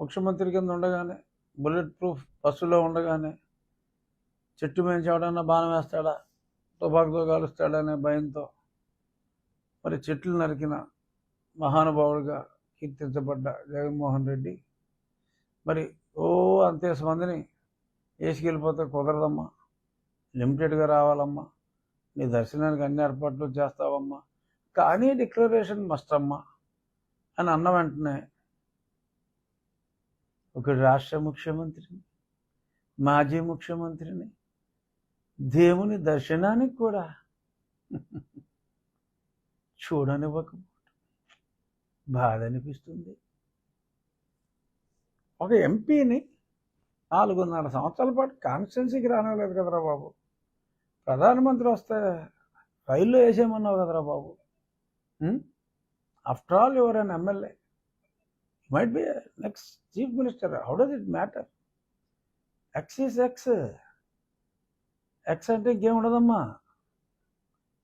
ముఖ్యమంత్రి కింద ఉండగానే బుల్లెట్ ప్రూఫ్ బస్సులో ఉండగానే చెట్టు మీద ఎవడన్నా బాణం వేస్తాడా తుపాకుతో కాలుస్తాడనే భయంతో మరి చెట్లు నరికిన మహానుభావుడిగా కీర్తించబడ్డ జగన్మోహన్ రెడ్డి. మరి ఓ అంతేసి మందిని వేసుకెళ్ళిపోతే కుదరదమ్మా. లిమిటెడ్గా రావాలమ్మా. నీ దర్శనానికి అన్ని ఏర్పాట్లు చేస్తావమ్మా. కానీ డిక్లరేషన్ మస్ట్ అమ్మా అని అన్న వెంటనే ఒక రాష్ట్ర ముఖ్యమంత్రిని మాజీ ముఖ్యమంత్రిని దేవుని దర్శనానికి కూడా చూడనివ్వకపోవటం బాధ అనిపిస్తుంది ఒక ఎంపీని నాలుగున్నర సంవత్సరాల పాటు కాన్స్టిట్యున్సీకి రానలేదు కదరా బాబు. ప్రధానమంత్రి వస్తే రైల్లో వేసేయమన్నావు కదరా బాబు. After all your an MLA might be next chief minister how does it matter X is X X అంటే ఇంకేం ఉండదమ్మా?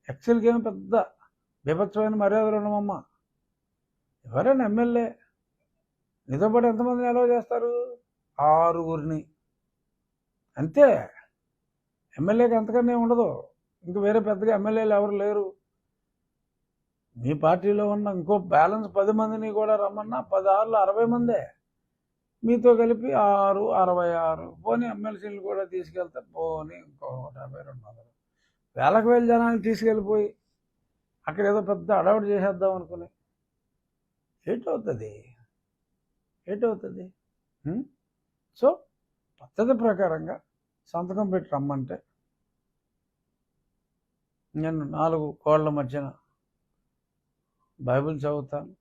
ఎక్సెల్ ఏమి పెద్ద బీభత్సమైన మర్యాదలు ఉండమమ్మా ఎవరైనా ఎమ్మెల్యే నీతో పాటు ఎంతమందిని ఎలా చేస్తారు? ఆరుగురిని. అంతే. ఎమ్మెల్యేకి ఎంతకన్నా ఉండదు. ఇంక వేరే పెద్దగా ఎమ్మెల్యేలు ఎవరు లేరు. మీ పార్టీలో ఉన్న ఇంకో బ్యాలెన్స్ పది మందిని కూడా రమ్మన్నా పది అరవై మందే. మీతో కలిపి ఆరు అరవై ఆరు. పోనీ ఎమ్మెల్సీలు కూడా తీసుకెళ్తే పోనీ ఇంకో డెబ్బై యాభై రెండు వందలు. వేలకు వేల జనాలు తీసుకెళ్ళిపోయి అక్కడ ఏదో పెద్ద అడవుడు చేసేద్దాం అనుకుని. ఏటవుతుంది ఏటవుతుంది సో పద్ధతి ప్రకారంగా సంతకం పెట్టి రమ్మంటే నేను నాలుగు కోళ్ళ మధ్యన బైబిల్ చదువుతాను.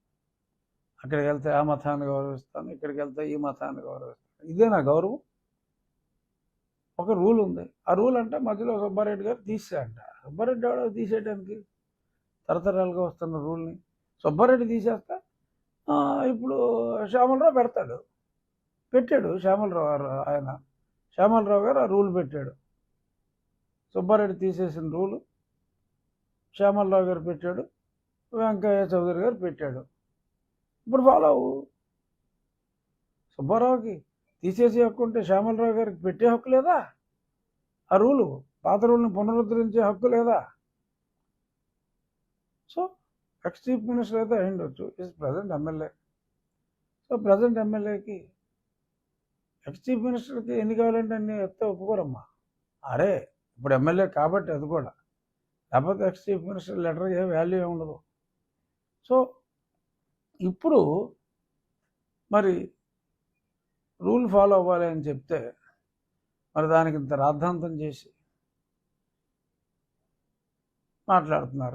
అక్కడికి వెళ్తే ఆ మతాన్ని గౌరవిస్తాను ఇక్కడికి వెళ్తే ఈ మతాన్ని గౌరవిస్తాను. ఇదే నా గౌరవం. ఒక రూల్ ఉంది. ఆ రూల్ అంటే మధ్యలో సుబ్బారెడ్డి గారు తీసేయంట. సుబ్బారెడ్డి ఎవడో తీసేయడానికి తరతరాలుగా వస్తున్న రూల్ని. సుబ్బారెడ్డి తీసేస్తే. ఇప్పుడు శ్యామలరావు పెడతాడు. పెట్టాడు శ్యామలరావు గారు ఆయన. శ్యామలరావు గారు ఆ రూల్ పెట్టాడు. సుబ్బారెడ్డి తీసేసిన రూలు శ్యామలరావు గారు పెట్టాడు. వెంకయ్య చౌదరి గారు పెట్టాడు. ఇప్పుడు ఫాలో అవ్వు. సుబ్బారావుకి తీసేసే హక్కు ఉంటే శ్యామలరావు గారికి పెట్టే హక్కు లేదా? ఆ రూలు పాత రూల్ని పునరుద్ధరించే హక్కు లేదా? సో ఎక్స్ చీఫ్ మినిస్టర్ అయితే అయ్యిండొచ్చు. Is present MLA so present ఎమ్మెల్యేకి ఎక్స్ చీఫ్ మినిస్టర్కి ఎన్ని కావాలంటే అన్ని ఎత్తే ఒప్పుకోరమ్మా. అరే ఇప్పుడు ఎమ్మెల్యే కాబట్టి అది కూడా. లేకపోతే ఎక్స్ చీఫ్ మినిస్టర్ లెటర్ ఏ వాల్యూ ఉండదు. సో ఇప్పుడు మరి రూల్ ఫాలో అవ్వాలి అని చెప్తే మరి దానికి ఇంత రాద్ధాంతం చేసి మాట్లాడుతున్నారు.